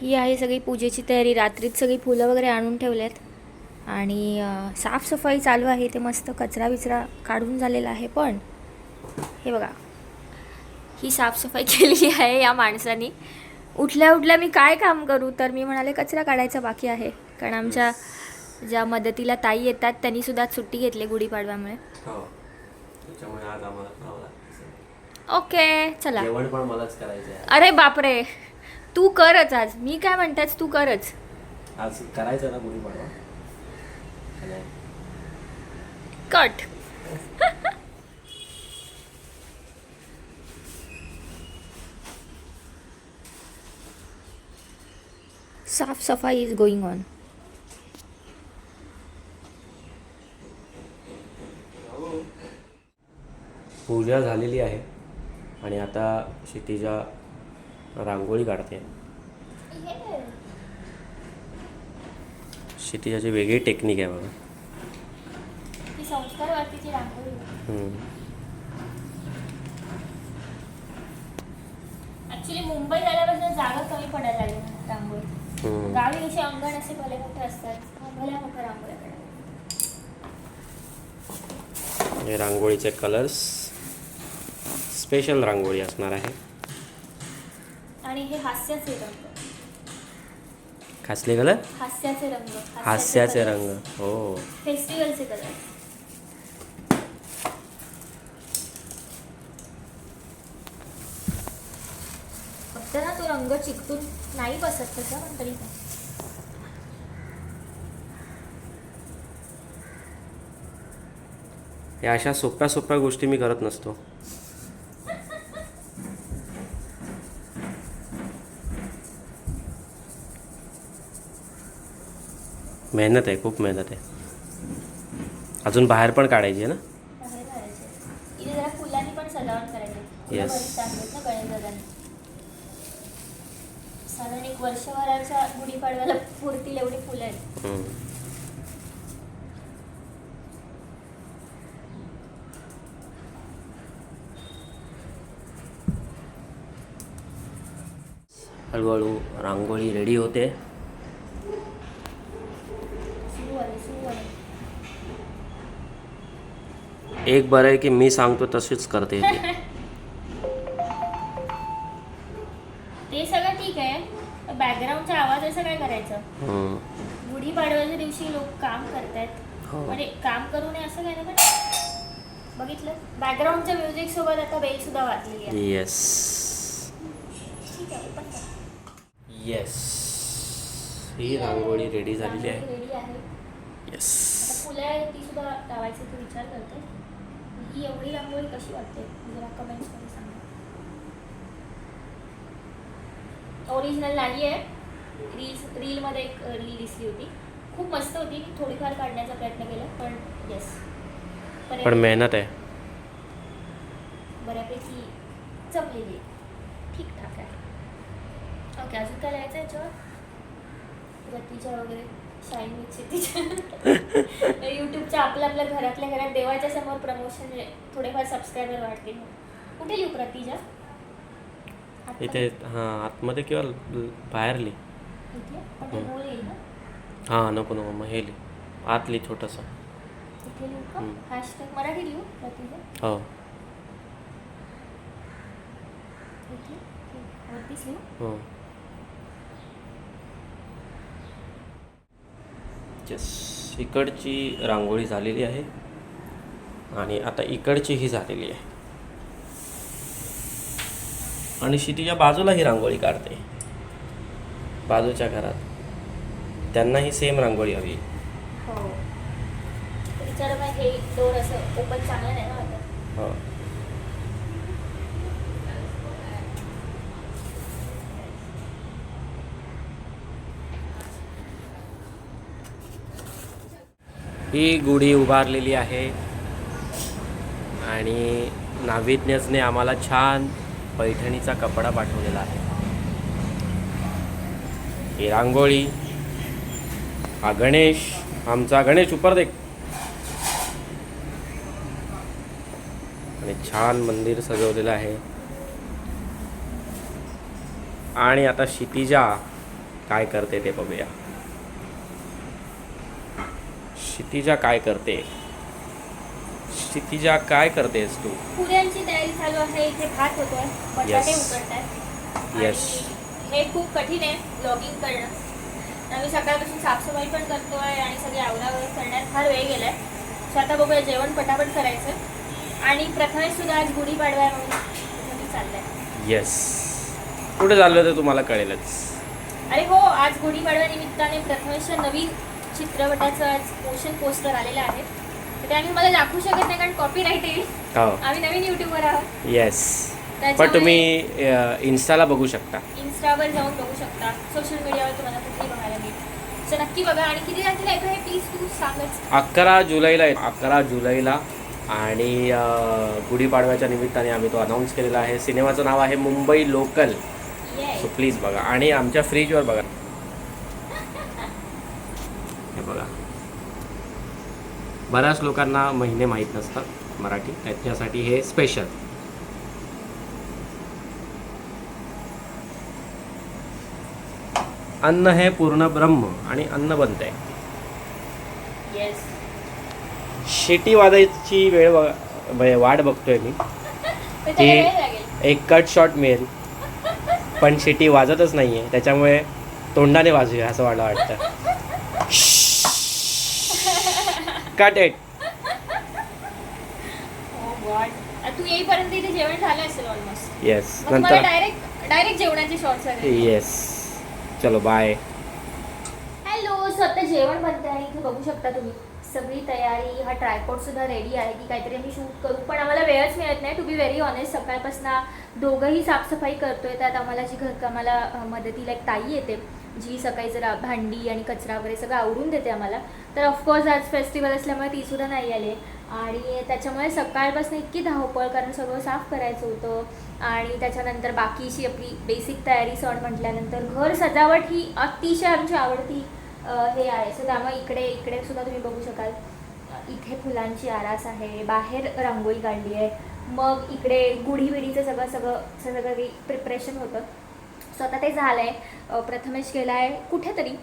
ही आहे सगळी पूजेची तयारी. रात्रीत सगळी फुलं वगैरे आणून ठेवल्यात. आणि साफसफाई चालू आहे. ते मस्त कचरा बिचरा काढून झालेला आहे पण हे बघा. ही साफसफाई केलेली आहे या माणसानी. उठल्या उठल्या मी काय काम करू? तर मी म्हणाले कचरा काढायचा बाकी आहे. कारण आमच्या ज्या मदतीला ताई येतात त्यांनी सुद्धा सुट्टी घेतली गुढीपाडव्यामुळे. हो. ओके चला. अरे बापरे! तू करच आज. मी काय म्हणतात तू करच. आज करायचं ना गुढी पाडवा. का नाही? कट साफसफाई इज गोइंग ऑन पूजा झालेली आहे. आणि आता क्षितिजा रांगोळी काढते क्षितिजाची वेगळी टेक्निक आहे बघा. ऍक्च्युली मुंबईत आल्यापासून जागा कमी पडायला लागली रांगोळी हम्म. गावी कसे अंगण असे भले मोठे असतात भल्या मोठ्या रांगोळ्या काढायला. रांगोळीचे कलर्स स्पेशल रांगोळी असणार आहे आणि हे हास्याचे रंग. खासले कलर हास्याचे रंग हास्याचे रंग हो. फेस्टिवलचे कलर फक्त ना तो रंग चिकटून नाही बसत तसा पण तरी पण. या अशा सोप्या सोप्या गोष्टी मी करत नसतो. मेहनत आहे खूप मेहनत आहे. अजून बाहेर पण काढायची आहे ना? साधारण एक वर्षभराच्या गुढीपाडव्याला पुरतील एवढी फुलं आहेत. हम्म. हळूहळू रांगोळी रेडी होते सुरू आले सुरू आले एक बरं आहे की मी सांगतो तशीच करते ती. ते सगळं ठीक आहे. बॅकग्राऊंडचा आवाज असं काय करायचं? हम्म. गुढीपाडव्याच्या दिवशी लोक काम करतायत हो. म्हणजे काम करू नये असं काय ना बघितलं? बॅकग्राऊंडच्या म्युझिक सोबत आता बेल सुद्धा वाजलेली आहे. येस ठीक आहे. येस ही रांगोळी रेडी झालेली आहे. येस फुलं आहे ती सुद्धा लावायची तू विचार करते. ही एवढी रांगोळी कशी वाटते? जरा कमेंट्समध्ये सांगा. ओरिजिनल नाही आहे रील्स रीलमध्ये एक रील दिसली होती. खूप मस्त होती. थोडीफार काढण्याचा प्रयत्न केला पण येस पण मेहनत आहे. बऱ्यापैकी जमलेली आहे. ठीकठाक आहे. ओके अजून काय लिहायचं याच्यावर? रतीच्या वगैरे? विथ यूट्यूबच्या आपल्या आपल्या घरातल्या घरात देवाच्या समोर प्रमोशन थोडेफार सबस्क्रायबर वाढतील कुठे लिहू प्रतिजा? इथे हां आतमध्ये किंवा बाहेर लिह. हां नको नको मग हे लिह. आत लिह छोटंसं. मराठी लिहू प्रतिजा? हो. हो. येस इकडची रांगोळी झालेली आहे आणि आता इकडची ही झालेली आहे. आणि शिटीच्या बाजूला ही रांगोळी काढते. बाजूच्या घरात. त्यांनाही सेम रांगोळी हवी. हो. ही गुढी उभारलेली आहे. आणि नाविज्ञजने आम्हाला छान पैठणीचा कपडा पाठवलेला आहे. ही रांगोळी हा गणेश आमचा गणेश उपर देख. आणि छान मंदिर सजवलेलं आहे. आणि आता क्षितिजा काय करते ते बघूया. क्षितिजा काय करते? क्षितिजा काय करतेस तू? पुऱ्यांची तयारी चालू आहे इथे भात होतोय बटाटे Yes. उकडतात Yes. आणि हे खूप कठीण आहे ब्लॉगिंग करणं. आम्ही सकाळपासून साफसफाई पण करतोय आणि सगळे आवरावर करण्यात फार वेळ गेलाय. सो आता बघूया जेवण पटापट करायचं. आणि प्रथमेश सुद्धा आज गुढीपाडवा आहे म्हणून चाललंय. येस कुठे चाललं तर तुम्हाला कळेलच. अरे हो आज गुढीपाडव्या निमित्ताने प्रथमेशच्या नवीन चित्रपटाचं आज मोशन पोस्टर आलेलं आहे. तर ते आम्ही मला दाखवू शकत नाही कारण कॉपीराईट येईल. हो. आम्ही नवीन युट्यूबर आहोत. येस पण तुम्ही अ, इन्स्टाला बघू शकता. इन्स्टावर जाऊन बघू शकता. सोशल मीडियावर तुम्हाला कुठेही बघायला मिळेल. सो नक्की बघा. आणि किती तारखेला येतो हे प्लीज तू सांगच. अकरा जुलैला आहे. अकरा जुलैला. आणि अ, गुढीपाडव्याच्या निमित्ताने आम्ही तो अनाऊन्स केलेला आहे. सिनेमाचं नाव आहे मुंबई लोकल. सो प्लीज बघा. आणि आमच्या फ्रीजवर बघा हे बघा बऱ्याच लोकांना महिने माहीत नसतात मराठी त्याच्यासाठी हे स्पेशल अन्न हे पूर्ण ब्रह्म आणि अन्न बनतंय. येस शिटी वाजायची वेळ वाट बघतोय मी. लागेल. एक कट शॉट मिळेल. पण शिटी वाजतच नाहीये. त्याच्यामुळे तोंडाने वाजूया असं मला वाटतं. कट इट Oh तू येईपर्यंत इथे जेवण झालं असेल ऑलमोस्ट येस नंतर. डायरेक्ट डायरेक्ट जेवणाचे शॉर्ट्स येस चलो बाय हॅलो सो आता जेवण बनते आहे इथे बघू शकता तुम्ही. सगळी तयारी हा ट्रायपॉड सुद्धा रेडी आहे की काहीतरी आम्ही शूट करू. पण आम्हाला वेळच मिळत नाही टू बी व्हेरी ऑनेस्ट सकाळपासून दोघंही साफसफाई करतोय त्यात आम्हाला जी घरकामाला मदतीला एक ताई येते. जी सकाळी जरा भांडी आणि कचरा वगैरे सगळं आवरून देते आम्हाला. तर ऑफकोर्स आज फेस्टिवल असल्यामुळे ती सुद्धा नाही आली. आणि त्याच्यामुळे सकाळपासून इतकी धावपळ कारण सगळं साफ करायचं होतं. आणि त्याच्यानंतर बाकीची आपली बेसिक तयारी सण म्हटल्यानंतर घर सजावट ही अतिशय आमची आवडती हे आहे. सो त्यामुळे इकडे इकडे सुद्धा तुम्ही बघू शकाल. इथे फुलांची आरास आहे बाहेर रांगोळी काढली आहे. मग इकडे गुढीबिढीचं सगळं सगळं सगळं काही प्रिपरेशन होतं. सो आता ते झालं आहे प्रथमेश गेला आहे कुठेतरी.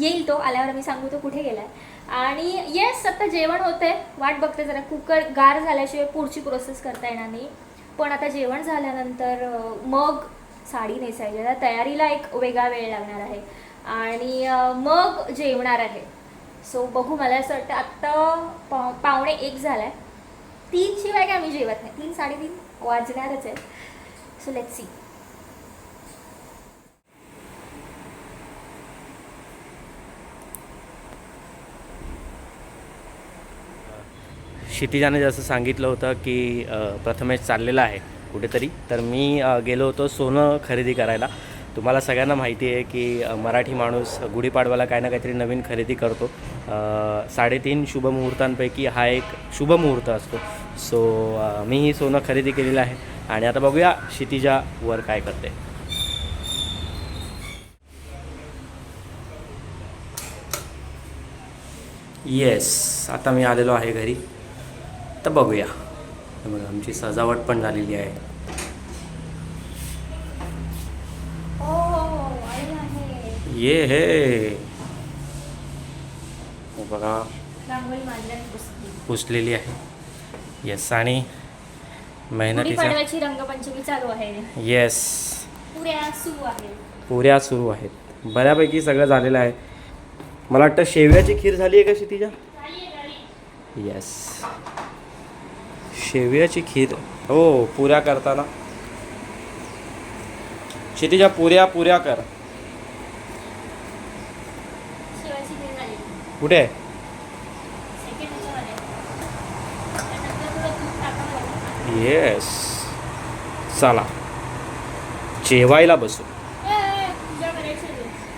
येईल तो आल्यावर मी सांगू तो कुठे गेलाय. आणि येस आता जेवण होतं आहे वाट बघते जरा. कुकर गार झाल्याशिवाय पुढची प्रोसेस करता येणार नाही. पण आता जेवण झाल्यानंतर मग साडी नेसायची. आता तयारीला एक वेगळा वेळ लागणार आहे. आणि मग जेवणार आहे. सो बघू मला असं वाटतं आत्ता पा पावणे एक झाला आहे तीनशिवाय काय मी जेवत नाही. तीन साडेतीन वाजणारच आहे. सो लेट सी क्षितिजाने जसं सांगितलं होतं की प्रथमेश चाललेला आहे कुठेतरी. तर मी गेलो होतो सोनं खरेदी करायला. तुम्हाला सगळ्यांना माहिती आहे की मराठी माणूस गुढीपाडवाला काही ना काहीतरी नवीन खरेदी करतो. साडेतीन शुभमुहूर्तांपैकी हा एक शुभमुहूर्त असतो. सो मी ही सोनं खरेदी केलेलं आहे. आणि आता बघूया क्षितिजा वर काय करते. येस आता मी आलेलो आहे घरी. तर बघूया. बघा आमची सजावट पण झालेली आहे. ये हे. बघा. पुसलेली आहे. येस आणि मेहनतीचा गुढीपाडव्याची रंगपंचमी चालू आहे. येस पुऱ्या सुरू आहेत. बऱ्यापैकी सगळं झालेलं आहे. मला वाटतं शेवयाची खीर झाली आहे का क्षितिजा? येस शेवयाची खीर. हो पुऱ्या करताना. क्षितिजा पुऱ्या पुऱ्या कर. कुठे? येस चला. जेवायला बसू.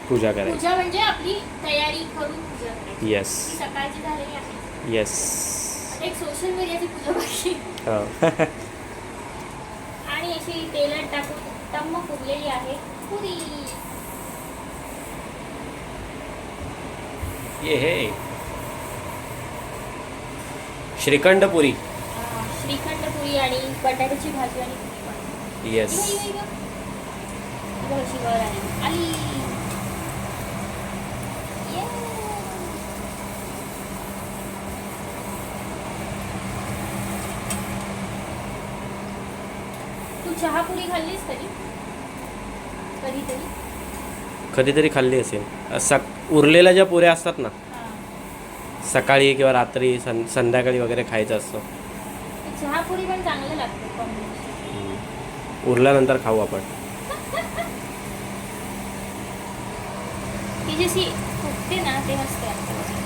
पूजा करायची पूजा म्हणजे आपली तयारी करून पूजा करायची. येस येस एक सोशल मीडियाची पूजा बाकी आहे. आणि अशी तेलात टाकून टम्म फुगलेली आहे. पुरी. ये हे श्रीखंड पुरी अं, श्रीखंड पुरी आणि बटाट्याची भाजी आणि पुरी पण. येस वर आली. चहापुरी खाल्लीस कधी कधीतरी. कधीतरी खाल्ली असेल. सक उरलेल्या ज्या पुऱ्या असतात ना सकाळी किंवा रात्री सं संध्याकाळी वगैरे खायचं असतं. चहापुरी पण चांगलं लागतं उरल्यानंतर खाऊ आपण. ती जशी फुगते ना ते मस्त लागतं.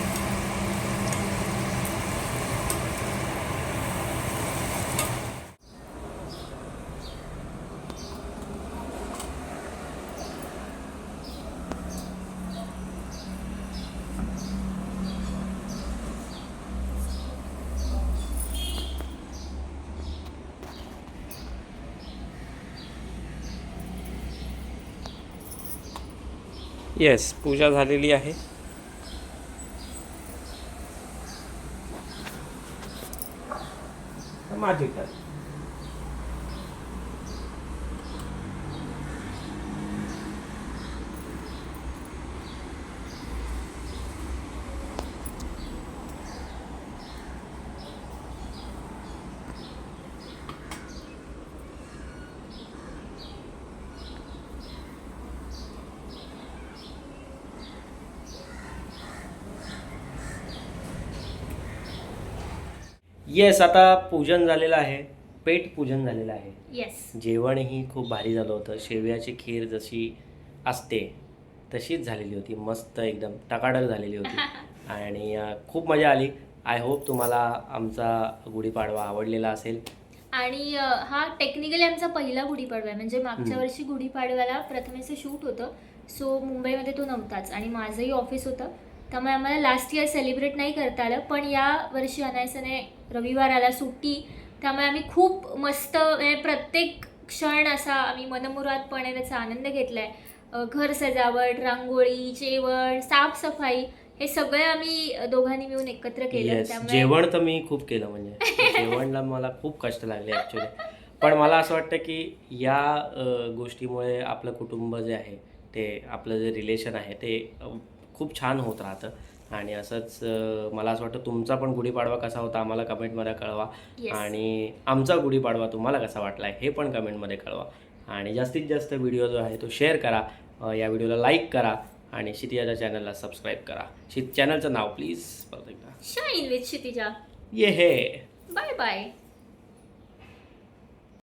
येस पूजा झालेली आहे. माझी काय येस आता पूजन झालेलं आहे. पेट पूजन झालेलं आहे. येस जेवणही खूप भारी झालं होतं. शेवयाची खीर जशी असते तशीच झालेली होती. मस्त एकदम टकाटक झालेली होती. आणि अं, खूप मजा आली. आय होप तुम्हाला आमचा गुढीपाडवा आवडलेला असेल. आणि अ, हा टेक्निकली आमचा पहिला गुढीपाडवा आहे. म्हणजे मागच्या हम्म. वर्षी गुढीपाडव्याला प्रथमेचं शूट होतं. सो मुंबईमध्ये तो नव्हताच. आणि माझंही ऑफिस होतं. त्यामुळे आम्हाला लास्ट इयर सेलिब्रेट नाही करता आलं पण या वर्षी अनायसाने रविवार आला सुट्टी त्यामुळे आम्ही खूप मस्त म्हणजे प्रत्येक क्षण असा आम्ही मनमुरादपणे त्याचा आनंद घेतला आहे घर सजावट रांगोळी जेवण साफसफाई हे सगळं आम्ही दोघांनी मिळून एकत्र केलं. येस त्यामुळे जेवण तर मी खूप केलं म्हणजे. जेवणला मला खूप कष्ट लागले ॲक्च्युली पण मला असं वाटतं की या अ, गोष्टीमुळे आपलं कुटुंब जे आहे ते आपलं जे रिलेशन आहे ते अ, खूप छान होत राहतं. आणि असंच मला असं वाटतं तुमचा पण गुढीपाडवा कसा होता आम्हाला कमेंटमध्ये कळवा. आणि आमचा गुढीपाडवा तुम्हाला कसा वाटला हे पण कमेंटमध्ये कळवा. आणि जास्तीत जास्त व्हिडिओ जो आहे तो शेअर करा. या व्हिडिओला लाईक करा. आणि क्षितिजाच्या चॅनलला सबस्क्राईब करा. क्षित चॅनलचं नाव प्लीज परत एकदा. Shine with Kshitija. ये हे. Bye bye.